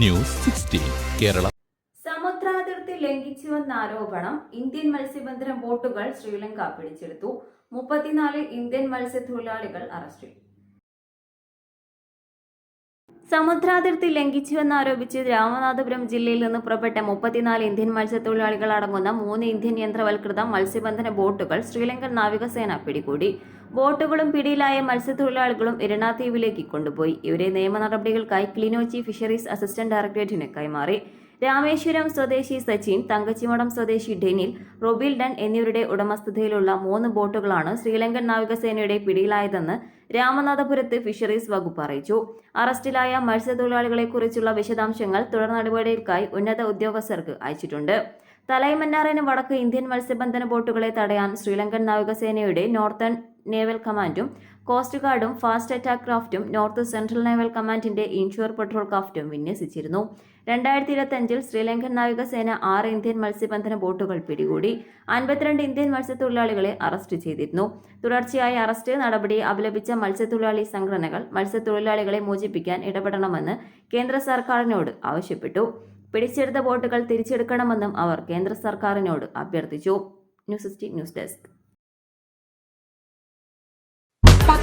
News sixteen Kerala. സമുദ്രാതിർത്തി ലംഘിച്ചുവെന്ന ആരോപണം Indian മത്സ്യബന്ധന ബോട്ടുകൾ ശ്രീലങ്ക പിടിച്ചെടുത്തു. മുപ്പത്തിനാല് ഇന്ത്യൻ മത്സ്യത്തൊഴിലാളികൾ അറസ്റ്റിൽ. സമുദ്രാതിർത്തി ലംഘിച്ചുവെന്നാരോപിച്ച് രാമനാഥപുരം ജില്ലയിൽ നിന്ന് പുറപ്പെട്ട മുപ്പത്തിനാല് ഇന്ത്യൻ മത്സ്യത്തൊഴിലാളികൾ അടങ്ങുന്ന മൂന്ന് ഇന്ത്യൻ യന്ത്രവൽകൃത മത്സ്യബന്ധന ബോട്ടുകൾ ശ്രീലങ്കൻ നാവികസേന പിടികൂടി. ബോട്ടുകളും പിടിയിലായ മത്സ്യത്തൊഴിലാളികളും ഇരണാദ്വീപിലേക്ക് കൊണ്ടുപോയി. ഇവരെ നിയമ നടപടികൾക്കായി ക്ലിനോച്ചി ഫിഷറീസ് അസിസ്റ്റന്റ് ഡയറക്ടറേറ്റിന് കൈമാറി. രാമേശ്വരം സ്വദേശി സച്ചിൻ തങ്കച്ചിമടം സ്വദേശി ഡെനിൽ റൊബിൽ ഡൺ എന്നിവരുടെ ഉടമസ്ഥതയിലുള്ള മൂന്ന് ബോട്ടുകളാണ് ശ്രീലങ്കൻ നാവികസേനയുടെ പിടിയിലായതെന്ന് രാമനാഥപുരത്ത് ഫിഷറീസ് വകുപ്പ് അറിയിച്ചു. അറസ്റ്റിലായ മത്സ്യത്തൊഴിലാളികളെക്കുറിച്ചുള്ള വിശദാംശങ്ങൾ തുടർ നടപടികൾക്കായി ഉന്നത ഉദ്യോഗസ്ഥർക്ക് അയച്ചിട്ടുണ്ട്. തലൈമന്നാറിന് വടക്ക് ഇന്ത്യൻ മത്സ്യബന്ധന ബോട്ടുകളെ തടയാൻ ശ്രീലങ്കൻ നാവികസേനയുടെ നോർത്തേൺ നേവൽ കമാൻഡും കോസ്റ്റ് ഗാർഡും ഫാസ്റ്റ് അറ്റാക്ക് ക്രാഫ്റ്റും നോർത്ത് സെൻട്രൽ നേവൽ കമാൻഡിന്റെ ഇൻഷുർ പെട്രോൾ ക്രാഫ്റ്റും വിന്യസിച്ചിരുന്നു. രണ്ടായിരത്തി ഇരുപത്തിയഞ്ചിൽ ശ്രീലങ്കൻ നാവികസേന ആറ് ഇന്ത്യൻ മത്സ്യബന്ധന ബോട്ടുകൾ പിടികൂടി അൻപത്തിരണ്ട് ഇന്ത്യൻ മത്സ്യത്തൊഴിലാളികളെ അറസ്റ്റ് ചെയ്തിരുന്നു. തുടർച്ചയായ അറസ്റ്റ് നടപടി അപലപിച്ച മത്സ്യത്തൊഴിലാളി സംഘടനകൾ മത്സ്യത്തൊഴിലാളികളെ മോചിപ്പിക്കാൻ ഇടപെടണമെന്ന് കേന്ദ്ര സർക്കാരിനോട് ആവശ്യപ്പെട്ടു. പിടിച്ചെടുത്ത ബോട്ടുകൾ തിരിച്ചെടുക്കണമെന്നും അവർ കേന്ദ്ര സർക്കാരിനോട് അഭ്യർത്ഥിച്ചു. News news desk.